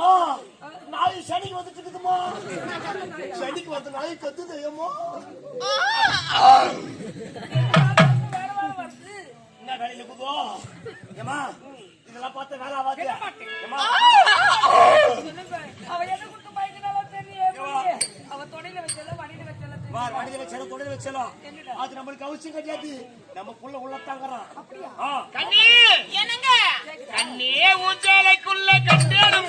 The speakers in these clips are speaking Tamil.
ஐயம்மா நாய் சனிக்கு வந்துட்டு இருக்குதுமா? சனிக்கு வந்த நாய் கத்துது ஐயம்மா என்ன வேலையில குதுவோ ஏமா இதெல்லாம் பார்த்து வேலை ஆகாது அவ என்ன கொடுக்க பயக்கினாலும் அவ தொடையில வச்சு வார் மனித வச்சாலும் தொழில் வச்சாலும் அது நம்மளுக்கு அவசியம் கிடையாது. நம்ம புள்ள உள்ளத்தாங்கிறான் கண்ணே! என்னங்க? கண்ணே ஊஞ்சலைக்குள்ள கண்டே நம்ம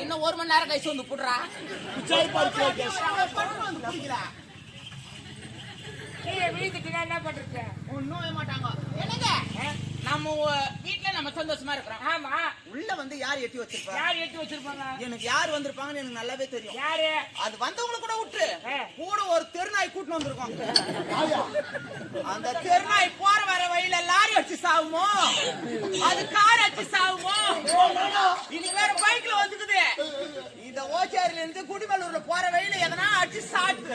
இன்னும் ஒரு மணி நேரம் கழிச்சு வந்து புடுறா என்ன பண்றது? ஒண்ணும் மாட்டாங்க. என்னங்க? நம்ம வீட்ல நம்ம சந்தோஷமா இருக்கிறோம். ஆமா. உள்ள வந்து யார் எட்டி வச்சிருப்பா? யார் எட்டி வச்சிருப்பாங்க? எனக்கு யார் வந்திருப்பாங்கன்னு எனக்கு நல்லாவே தெரியும். யாரு? அது வந்தவங்கள கூட விட்டுரு. ஆ. கூட ஒரு தெருநாய் கூட்டிட்டு வந்திருக்கோம். அந்த தெருநாய் போற வர வழியில லாரி அடிச்சு சாவுமோ? அது கார் அடிச்சு சாவுமோ? இன்னைக்கு வேற பைக்ல வந்துக்குது. இந்த ஓச்சேரியில இருந்து குடிமல்லூர்ல போற வழியில எதனா அடிச்சு சாப்பிட்டு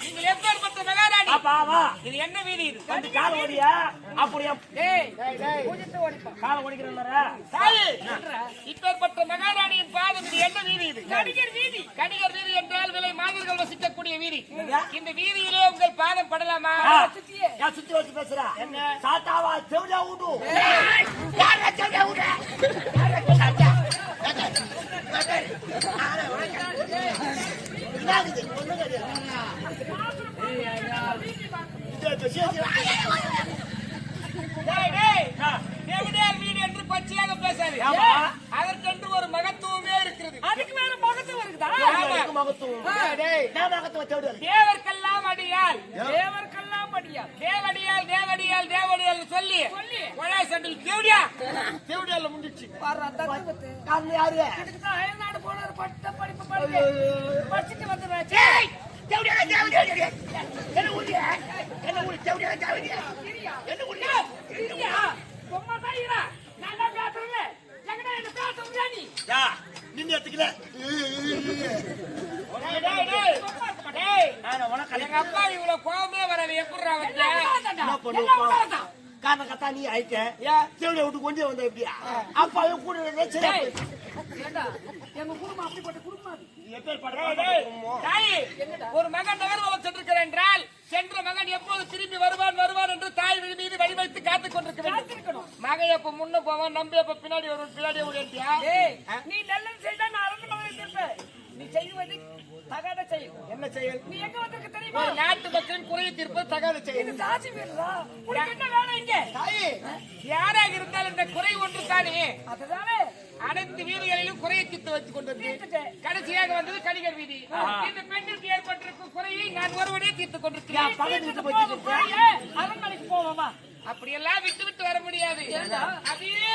நீங்கள் எப்பேற்பட்ட மகாராணி இது என்ன வீதி இது? வந்து கால ஓடியா? அப்படியே? டேய், கால ஓடிக்கிறேன்னாரா சாய், இப்பேற்பட்ட மகாராணியின் பாதம் இது என்ன வீதி இது? கடிகர் வீதி. கடிகர் வீதி என்றால் விலை மாதர்கள் வசிக்கக்கூடிய வீதி. இந்த வீதியிலே உங்கள் பாதம் படலாமா? சுத்தி வச்சு பேசுற. என்ன? சாத்தாவா செவிடா டேய், தேவதையார் வீடு என்று பச்சையாக பேசாது. ஆமா. அதற்கென்று ஒரு மகத்துவமே இருக்கிறது. அதுக்கு வேற மகத்துவம் இருக்குதா? தேவர்க்கெல்லாம் அடியால் தேவர்க்கெல்லாம் அடியால் தேவடியால் தேவடியால் தேவடியால் சொல்லி. கொலை சண்டில் தேவடியா? தேவடியால முடிச்சு யாரு அயல்நாடு போனார் பட்ட படிப்பு படிச்சு படிச்சுட்டு வந்துடுறேன் தேவடியா என்ன என்ன ஊதி தேவடியா தேவடியா. என்ன காரண கத்தா நீ ஆயிட்ட தேவடியா விட்டு கொண்டே வந்த எப்படியா அப்பாவே கூட இருந்தா சரி டேய். தாயி, ஒரு மகன் நகர்வலம் சென்றிருக்கிறார் என்றால் சென்ற மகன் எப்போது திரும்பி வருவான் வருவான் என்று தாய் விழி மீது வடிவைத்து காத்துக் கொண்டிருக்க வேண்டும். மகன் எப்ப முன்ன போவான் நம்பி எப்ப பின்னாடி வருவான் பின்னாடி ஓடியா நீ நல்லது செய்தா நான் அரசு நீ செய்வது தகாத செயல். என்ன செயல்? நீ எங்க வந்திருக்க தெரியுமா? நாட்டு மக்களின் குறையை தீர்ப்பது தகாத செயல். இது உனக்கு என்ன வேணும் இங்க? தாயி யாராக இருந்தாலும் இந்த குறை ஒன்று தானே அதுதானே. அனைத்து வீதிகளிலும் குறையை தீர்த்து வைத்துக் கொண்டிருந்தது கடைசியாக வந்தது கடிகர் வீதி. இந்த பெண்ணிற்கு ஏற்பட்டிருக்கும் குறையை நான் ஒருவனே தீர்த்துக் கொண்டிருக்கிறேன். அரண்மனைக்கு போவோமா அப்படியெல்லாம் விட்டு விட்டு வர முடியாது. அப்படியே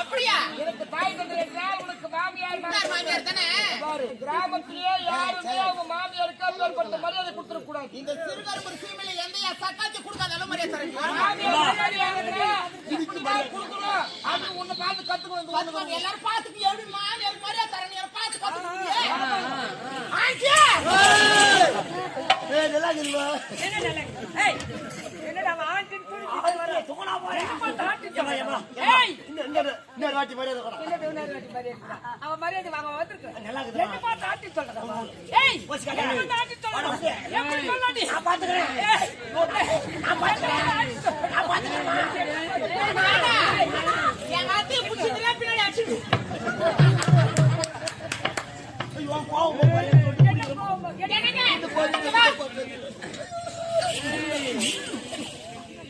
அப்படியா எனக்கு தாய் தந்தை என்றால் உனக்கு மாமியார் மாமியார் தானே பாரு, கிராமத்திலேயே யாருமே அவங்க மாமியாருக்கு அப்பேற்பட்ட மரியாதை கொடுத்துடக் கூடாது இந்த சிறுகரும்பு சீமையில எந்த சக்காத்தி கொடுக்காத அளவு தரீங்க மாமியார் மரியாதையாகனா, இப்படிதான் கொடுக்கணும். அது உன்னை பார்த்து கத்துக்கணும் எல்லாரும் எப்படி மாமியார் மரியாதை யாரும் கத்துக்கணும் இருக்குதுமா? ஆளு தூக்கலா போறேன்.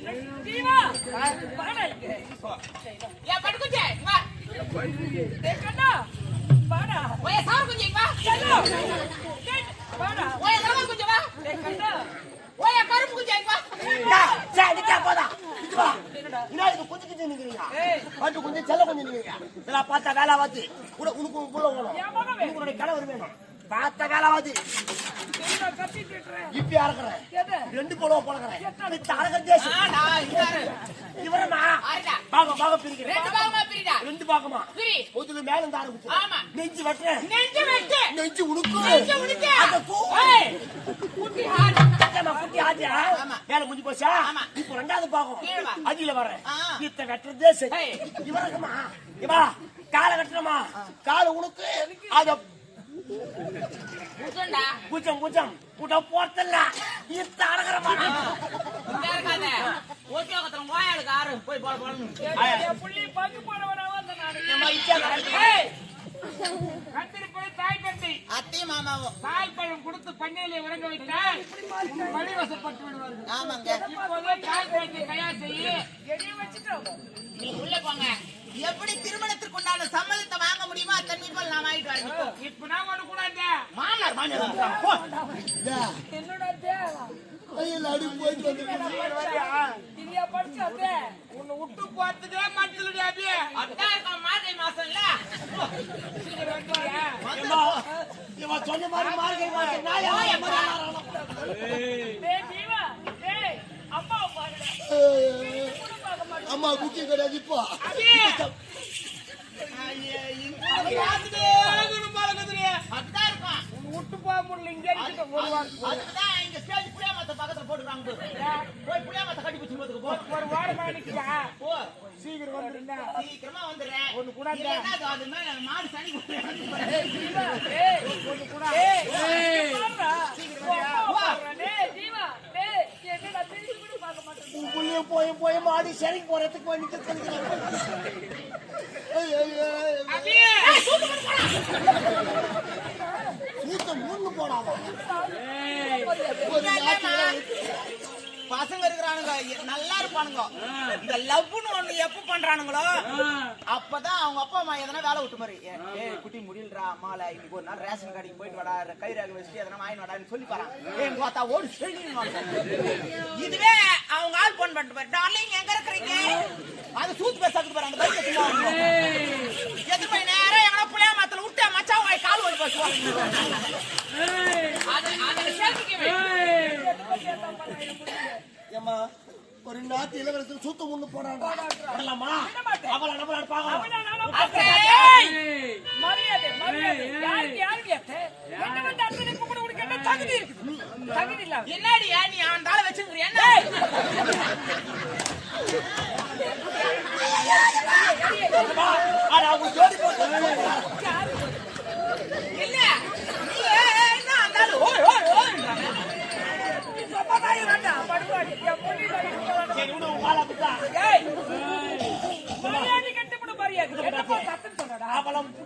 ஏமா போதா. பட்டு செல்ல குஞ்சு இதெல்லாம் பார்த்தா வேலாவாதி. உன- உனக்கு புள்ள வேணும். வேணும். கணவர் வேணும். பார்த்த ரெண்டு சரி. ஆடா, இந்தாரு. இவரம்மா, ஆறுடா. பாகம் பாகம் பிரிக்கிறேன். ரெண்டு பாகமா பிரிடா. ரெண்டு பாகமா பிரி. மேல இருந்து ஆரம்பிச்சு ஆமா. நெஞ்சு வெட்டுறேன் நெஞ்சு வெட்டு. நெஞ்சு உனக்கு நெஞ்சு உனக்கு. அந்த கூ குட்டி ஆடு. ஏம்மா, குட்டி ஆமா. மேல முடிஞ்சு போச்சா ஆமா. இப்போ ரெண்டாவது பாகம். அடியில வரேன் ஆ. இத்த வெட்டுறதே சரி ஏய். இவருக்குமா இவா காலை வெட்டுறமா காலை உனக்கு அத. குச்சம் குச்சம் புட்ட போத்தல்ல இத்த போய் போட போடணும். புள்ளி பங்கு தாய் கட்டி. அத்தையும் மாமாவும். தாய் பழம் கொடுத்து பண்ணையிலே உறங்க வைத்தால் வழிவசப்பட்டு விடுவார்கள். ஆமாங்க. இப்போதே தாய் குழந்தை தயார் செய்ய. எதைய வச்சுட்டோம். உள்ள போங்க. எப்படி திருமணத்திற்கு உண்டான சம்மதத்தை வாங்க முடியுமோ அத்தனை மீட்கள் நான் வாங்கிட்டு வரேன். இப்ப நான் ஒண்ணு கூட மாமனார் மாமியார் போ. என்னோட தேவை. அடி போயிட்டு வந்து உன்னை விட்டு போறதுக்கே மனசுல அப்படியே அதான் இவன் சொன்ன மாதிரி மாசம் அம்மா குட்டி கிடையாது இப்போ. விட்டு போக முடியல இங்க இருக்கட்டும் ஒரு வாரம் அதுதான் இங்க ஸ்டேஜ் புளியா மத்த பக்கத்துல போட்டுருக்காங்க பாரு. போய் புளியா மத்த கட்டி பிடிச்சி போதுக்கு போ ஒரு வாரம் ஆனிக்கியா போ சீக்கிரம் வந்துருந்தா சீக்கிரமா வந்துடுறேன் ஒண்ணு கூட இல்ல, அது, அது மேல மாடு சனி. டேய் ஒண்ணு கூட புள்ளைய போய் போய் மாடி சரிக்கு போறதுக்கு போய் அப்படியே சூத்த மூணு போடாத. பசங்க இருக்கிறானுங்க நல்லா இருப்பானுங்க. இந்த லவ்னு ஒண்ணு எப்ப பண்றானுங்களோ அப்பதான் அவங்க அப்பா அம்மா எதனா வேலை விட்டு மாதிரி ஏய் குட்டி முடியலடா அம்மால இன்னைக்கு ஒரு நாள் ரேஷன் கடைக்கு போயிட்டு வாடா கை ரேக வச்சுட்டு எதனா வாங்கி வாடான்னு சொல்லி பாறான் ஏன் பார்த்தா ஓடி இதுவே அவங்க ஆள் போன் பண்ணிட்டு பாரு. டார்லிங் எங்க இருக்கிறீங்க? அது சூத்து பாரு அந்த பைக் மணி நேரம் புளியா மாத்தல விட்டு மச்சான் வாய் கால் ஓடி ஏம்மா ஒரு நாட்டு இளவரசர் சூத்த முன்னு போடாண்டா வரலாமா? அவளை நம்மள பாக்கலாம் மரியாதை மரியாதை. யாருக்கு யாருக்கு ஏத்த என்ன வந்து அத்தனை இப்ப கூட உனக்கு என்ன தகுதி இருக்குது தகுதி இல்ல என்னடி நீ அந்த ஆளை வச்சிருக்கிற என்ன ஆனா அவங்க ஜோடி போட்டு இல்ல நீ என்ன அந்த ஆளு ஓய் ஓய் ஓய்ன்றானே. சொப்பதாய் வேண்டாம் படுவாடி என் பொண்ணு சரி விடு உன் காலை விட்டா ஏய் மரியாதை கட்டுப்பட மரியாதை என்ன பார்த்து அத்தனை சொல்றடா அவளை பிடிச்சிக்கிட்டு ஏறியா விட மாட்டேன் என்ன விடுமா? டேய், டேய், டேய். நான் இருக்கிறேன். டேய், அவன் இருக்கிறான். நான் இருக்கிறேன். டேய், டேய், டேய், டேய், டேய், டேய், சிரிக்கிறாமா அவ சிரிக்கிறாமா பாட்டா சொல்லுமா பாடி பாடியா ஏய் ஏய் இருடா உன்னை பார்க்க சொல்லி எனக்கு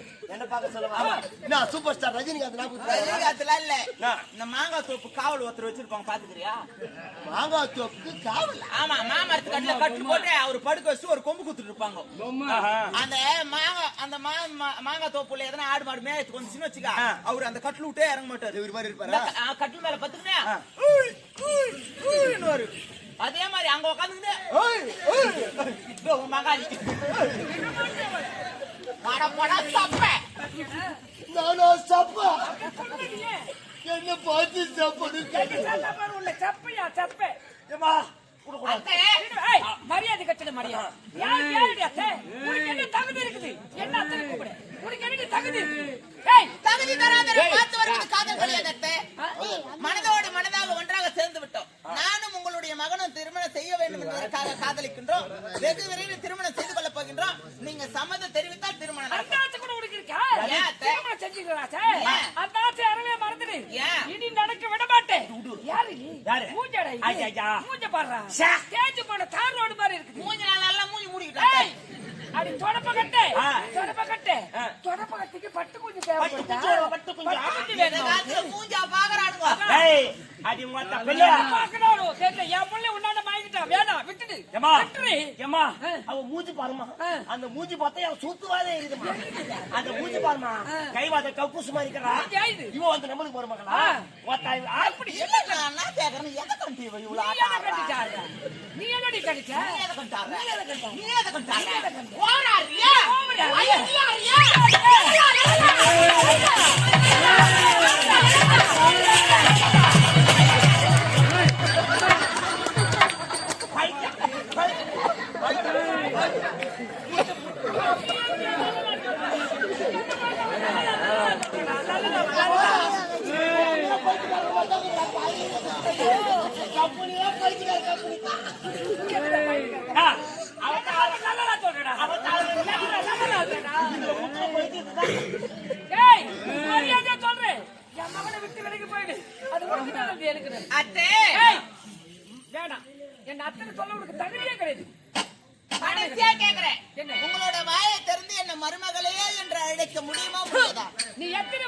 பார்க்க சொல்லுவா நான் சூப்பர் ஸ்டார் ரஜினிகாந்த் ஞாபகம் ரஜினிகாந்த்ல இல்ல. இந்த மாங்காய் தோப்பு காவல் ஒருத்தர் வச்சிருப்பாங்க பாத்துக்கிறியா? மாங்காய் தோப்புக்கு காவல். ஆமா மாமரத்து கட்டுல கட்டு போட்டு அவர் படுக்க வச்சு ஒரு கொம்பு குத்துட்டு இருப்பாங்க. அந்த மாங்காய் அந்த மா- மா- மாங்காய் தோப்புல எதனா ஆடு மாடு மேயத்துக்கு வந்துச்சுன்னு வச்சுக்க அவர் அந்த கட்டில விட்டே இறங்க மாட்டாரு. இவர் மாதிரி இருப்பாரா? கட்டில் மேல பத்துக்கினே அதே மாதிரி அங்க உட்காந்துக்கிட்டு மகாலி. பட சப்ப? என்ன பார்த்து உன்னை செப்பையா செப்பை ஏமா மரியாதை கட்டண மரியாதை யார் யாருடைய அத்தை? உனக்கு என்ன தகுதி இருக்குது? என்ன அத்தை கூப்பிடு. உனக்கு என்ன தகுதி? இருக்கு ஏய் தகுதி தராதரை பார்த்து வருவது காதல் கிடையாது அத்தை. மனதோடு மனதாக ஒன்றாக சேர்ந்து விட்டோம். நானும் உங்களுடைய மகனும் திருமணம் செய்ய வேண்டும் என்பதற்காக காதலிக்கின்றோம். வெகு விரைவில் திருமணம் செய்து போகின்றோம் நீங்க சம்மதம் தெரிவித்தால் திருமணம் அந்த நடக்கும். ஆசை கூட உனக்கு இருக்கா? திருமணம் செஞ்சுக்கிறா ஏன்? அந்த ஆசை அறவே மறந்துடு? இனி நடக்க விட மாட்டேன் யாரு யாரு? மூஞ்சடா. மூஞ்ச பாடுறா. தேஞ்சு போன தார் ரோடு மாதிரி இருக்குது மூஞ்சி நாள் நல்லா மூஞ்சி மூடிக்கிட்டேன் அடி தொடப்ப கட்டு. தொடப்ப கட்டு. தொடப்ப கட்டுக்கு பட்டு குஞ்சு தேவைப்படுதா பட்டு குஞ்சு. பட்டு குஞ்சு மூஞ்சா பாக்குறானுங்க அடி மொத்த பிள்ளை. பார்க்கணும் தெரியல என் பிள்ளை உன்னாண்ட வாங்கிட்டா வேணாம் விட்டுடு. ஏமா விட்டுரு ஏமா. அவ மூஞ்சி பாருமா. அந்த மூஞ்சி பார்த்தா அவ சுத்துவாதே இருக்குமா அந்த மூஞ்சி பாருமா கைவாத கக்கூசு மாதிரி இருக்கிறா. இவன் வந்து நம்மளுக்கு போற மகளா. மொத்த அப்படி இல்ல நான் என்ன கேக்குறேன். எதை கண்டி இவ? என்ன ஆடுறா? கட்டிச்சாரு நீ என்னடி கடிச்ச நீ எதை கண்டாடுற? நீ எதை கண்ட நீ எதை கண்டாடுற? நீ எதை கண்ட? என் அத்தனை சொல்ல உனக்கு தகுதியே கிடையாது. கடைசியா கேக்குறேன். என்ன? உங்களோட வாயை திறந்து என்ன மருமகளையே என்று அழைக்க முடியுமா முடியாதா நீ எத்தனை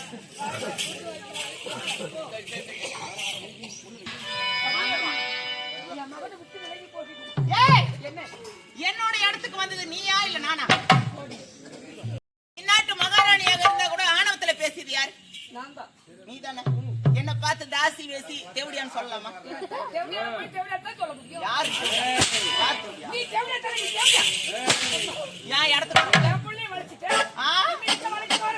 என்னோட இடத்துக்கு வந்தது நீயா இல்ல நானா இந்நாட்டு மகாராணியாக இருந்தா கூட ஆணவத்துல பேசியது யாரு நீ தானே என்ன பார்த்து தாசி வேசி தேவடியான்னு சொல்லலாமா யாரு இடத்துக்கு வந்த. என் பிள்ளைய வளைச்சிட்டு ஆ? வீட்டை வளைச்சு போற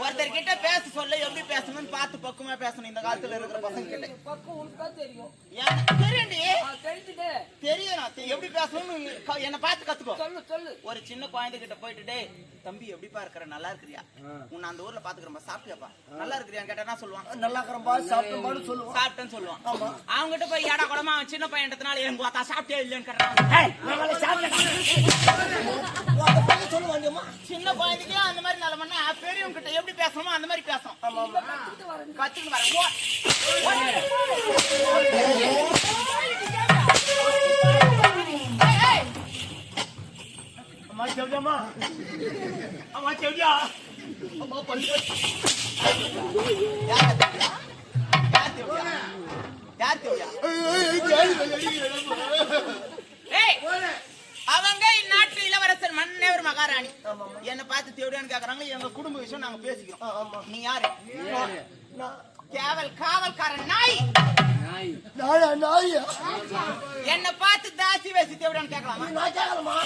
ஒருத்தர் கிட்ட பேச சொல்ல எப்படி பேசணும்னு பார்த்து பக்குவமா பேசணும் இந்த காலத்துல இருக்கிற பசங்க கிட்ட தான் தெரியும் தெரியும்டி தெரியும் எப்படி பேசணும்னு என்னை பார்த்து கத்துக்கோ சொல்லு சொல்லு ஒரு சின்ன குழந்தை கிட்ட போயிட்டு டேய் தம்பி எப்படிப்பா இருக்கிற நல்லா இருக்கிறியா உன்னை அந்த ஊர்ல பாத்துக்கிறப்பா சாப்பிட்டியாப்பா நல்லா இருக்கிறியான்னு கேட்டா என்ன சொல்லுவான் நல்லா இருக்கிறப்பா சாப்பிட்டோம்பான்னு சொல்லுவோம் சாப்பிட்டேன்னு சொல்லுவான் அவங்க கிட்ட போய் ஏடா குடமா அவன் சின்ன பையன்றதுனால எங்க பார்த்தா சாப்பிட்டியா இல்லையான்னு கேட்டான் சின்ன குழந்தைக்கு அந்த மாதிரி நிலமன்னா பெரியவங்க கிட்ட எப்படி பேசணுமோ அந்த மாதிரி பேசணும் கத்துக்கிட்டு வரேன். அம்மா செவிடியாம்மா அம்மா செவிடியா அம்மா பள்ளி யார் தேவடியா? யார் தேவடியா? ஏய், அவங்க இந்நாட்டு இளவரசர் மன்னவர் மகாராணி. என்ன பார்த்து தேவடியான்னு கேக்குறாங்க எங்க குடும்ப விஷயம் நாங்க பேசிக்கிறோம். நீ யாரு? கேவல் காவல்காரன் நாய். நாயா. நாயா என்ன பார்த்து தாசி வேசி தேவடியான்னு கேட்கலாமா கேட்கலமா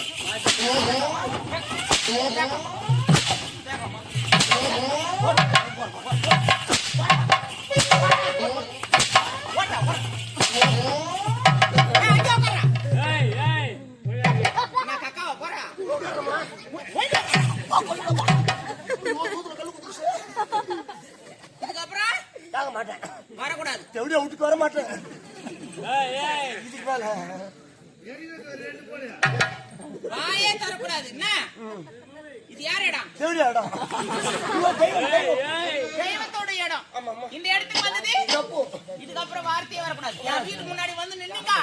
வரலாம் மாட்டேன். வரக்கூடாது. எப்படியா விட்டுக்கு வர மாட்டேன். இதுக்கு மேல வாயே தரக்கூடாது என்ன? இது யார் இடம். தேவடி இடம் தெய்வத்தோட இடம். இந்த இடத்துக்கு வந்தது? இதுக்கப்புறம் வார்த்தையே வரக்கூடாது. என் வீட்டுக்கு முன்னாடி வந்து நின்னுக்கா